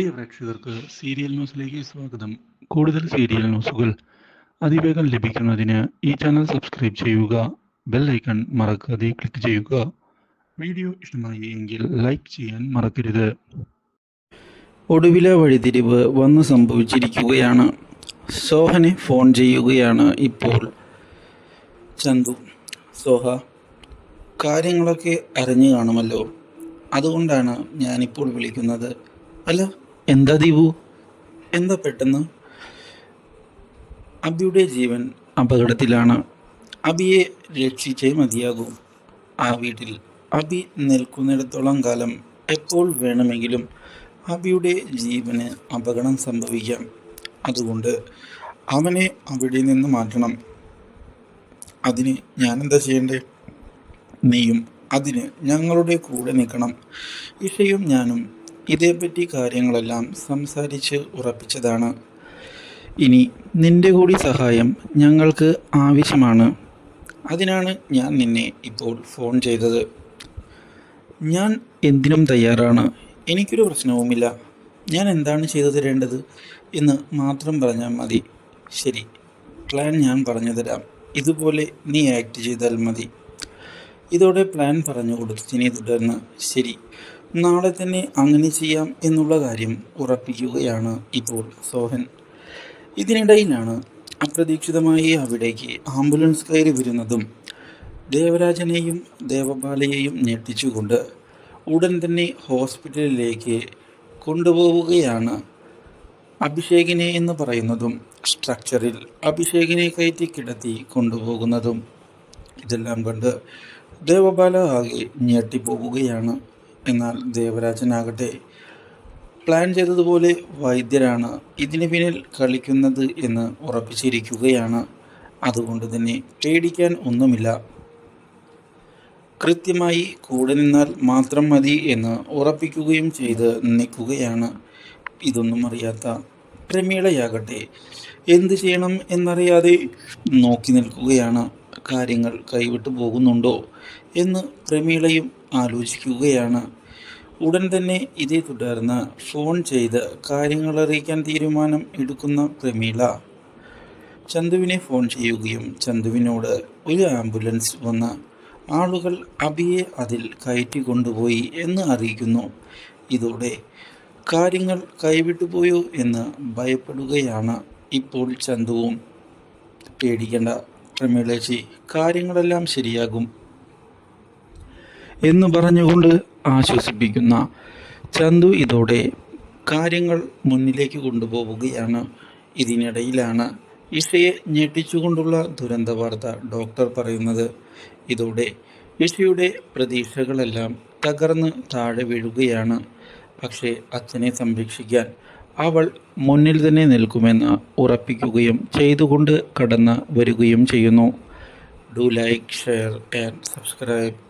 പ്രിയ പ്രേക്ഷകർക്ക് സീരിയൽ ന്യൂസിലേക്ക് സ്വാഗതം. കൂടുതൽ സീരിയൽ ന്യൂസുകൾ അതിവേഗം ലഭിക്കുന്നതിന് ഈ ചാനൽ സബ്സ്ക്രൈബ് ചെയ്യുക ബെൽ ഐക്കൺ മറക്കാതെ ക്ലിക്ക് ചെയ്യുക. വീഡിയോ ഇഷ്ടമായി എങ്കിൽ ലൈക്ക് ചെയ്യാൻ മറക്കരുത്. ഒടുവിലെ വഴിതിരിവ് വന്ന് സംഭവിച്ചിരിക്കുകയാണ്. സോഹനെ ഫോൺ ചെയ്യുകയാണ് ഇപ്പോൾ ചന്തു. സോഹ കാര്യങ്ങളൊക്കെ അറിഞ്ഞു കാണുമല്ലോ. അതുകൊണ്ടാണ് ഞാനിപ്പോൾ വിളിക്കുന്നത്. അല്ല എന്താ ദീപു? എന്താ പെട്ടെന്ന്? അബിയുടെ ജീവൻ അപകടത്തിലാണ്. അബിയെ രക്ഷിച്ചേ മതിയാകൂ. ആ വീട്ടിൽ അബി നിൽക്കുന്നിടത്തോളം കാലം എപ്പോൾ വേണമെങ്കിലും അബിയുടെ ജീവന് അപകടം സംഭവിക്കാം. അതുകൊണ്ട് അവനെ അവിടെ നിന്ന് മാറ്റണം. അതിന് ഞാനെന്താ ചെയ്യണ്ടേ? നീയും അതിന് ഞങ്ങളുടെ കൂടെ നിൽക്കണം. ഇഷയും ഞാനും ഇതേപ്പറ്റി കാര്യങ്ങളെല്ലാം സംസാരിച്ച് ഉറപ്പിച്ചതാണ്. ഇനി നിന്റെ കൂടി സഹായം ഞങ്ങൾക്ക് ആവശ്യമാണ്. അതിനാണ് ഞാൻ നിന്നെ ഇപ്പോൾ ഫോൺ ചെയ്തത്. ഞാൻ എന്തിനും തയ്യാറാണ്. എനിക്കൊരു പ്രശ്നവുമില്ല. ഞാൻ എന്താണ് ചെയ്തു തരേണ്ടത് എന്ന് മാത്രം പറഞ്ഞാൽ മതി. ശരി പ്ലാൻ ഞാൻ പറഞ്ഞു തരാം. ഇതുപോലെ നീ ആക്ട് ചെയ്താൽ മതി. ഇതോടെ പ്ലാൻ പറഞ്ഞു കൊടുത്തു ഇനി തുടർന്ന്. ശരി നാളെ തന്നെ അങ്ങനെ ചെയ്യാം എന്നുള്ള കാര്യം ഉറപ്പിക്കുകയാണ് ഇപ്പോൾ സോഹൻ. ഇതിനിടയിലാണ് അപ്രതീക്ഷിതമായി അവിടേക്ക് ആംബുലൻസ് കയറി വരുന്നതും ദേവരാജനെയും ദേവബാലയെയും ഞെട്ടിച്ചുകൊണ്ട് ഉടൻ തന്നെ ഹോസ്പിറ്റലിലേക്ക് കൊണ്ടുപോവുകയാണ് അഭിഷേകിനെ എന്ന് പറയുന്നതും സ്ട്രക്ചറിൽ അഭിഷേകിനെ കയറ്റി കിടത്തി കൊണ്ടുപോകുന്നതും ഇതെല്ലാം കണ്ട് ദേവബാല ആകെ ഞെട്ടിപ്പോവുകയാണ്. എന്നാൽ ദേവരാജനാകട്ടെ പ്ലാൻ ചെയ്തതുപോലെ വൈദ്യരാണ് ഇതിന് പിന്നിൽ കളിക്കുന്നത് എന്ന് ഉറപ്പിച്ചിരിക്കുകയാണ്. അതുകൊണ്ട് തന്നെ പേടിക്കാൻ ഒന്നുമില്ല. കൃത്യമായി കൂടെ നിന്നാൽ മാത്രം മതി എന്ന് ഉറപ്പിക്കുകയും ചെയ്ത് നിൽക്കുകയാണ്. ഇതൊന്നും അറിയാത്ത പ്രമീളയാകട്ടെ എന്ത് ചെയ്യണം എന്നറിയാതെ നോക്കി നിൽക്കുകയാണ്. കാര്യങ്ങൾ കൈവിട്ടു പോകുന്നുണ്ടോ എന്ന് പ്രമീളയും ആലോചിക്കുകയാണ്. ഉടൻ തന്നെ ഇതേ തുടർന്ന് ഫോൺ ചെയ്ത് കാര്യങ്ങൾ അറിയിക്കാൻ തീരുമാനം എടുക്കുന്ന പ്രമീള. ചന്തുവിനെ ഫോൺ ചെയ്യുകയും ചന്തുവിനോട് ഒരു ആംബുലൻസ് വന്ന് ആളുകൾ അബിയെ അതിൽ കയറ്റി കൊണ്ടുപോയി എന്ന് അറിയിക്കുന്നു. ഇതോടെ കാര്യങ്ങൾ കൈവിട്ടുപോയോ എന്ന് ഭയപ്പെടുകയാണ് ഇപ്പോൾ ചന്തുവും. പേടിക്കേണ്ട പ്രമീളേച്ചി കാര്യങ്ങളെല്ലാം ശരിയാകും. എന്ന് പറഞ്ഞുകൊണ്ട് ആശ്വസിപ്പിക്കുന്ന ചന്തു ഇതോടെ കാര്യങ്ങൾ മുന്നിലേക്ക് കൊണ്ടുപോവുകയാണ്. ഇതിനിടയിലാണ് ഇഷയെ ഞെട്ടിച്ചുകൊണ്ടുള്ള ദുരന്ത വാർത്ത ഡോക്ടർ പറയുന്നത്. ഇതോടെ ഇഷയുടെ പ്രതീക്ഷകളെല്ലാം തകർന്ന് താഴെ വീഴുകയാണ്. പക്ഷേ അച്ഛനെ സംരക്ഷിക്കാൻ അവൾ മുന്നിൽ തന്നെ നിൽക്കുമെന്ന് ഉറപ്പിക്കുകയും ചെയ്തുകൊണ്ട് കടന്ന് വരികയും ചെയ്യുന്നു. Do like share and subscribe.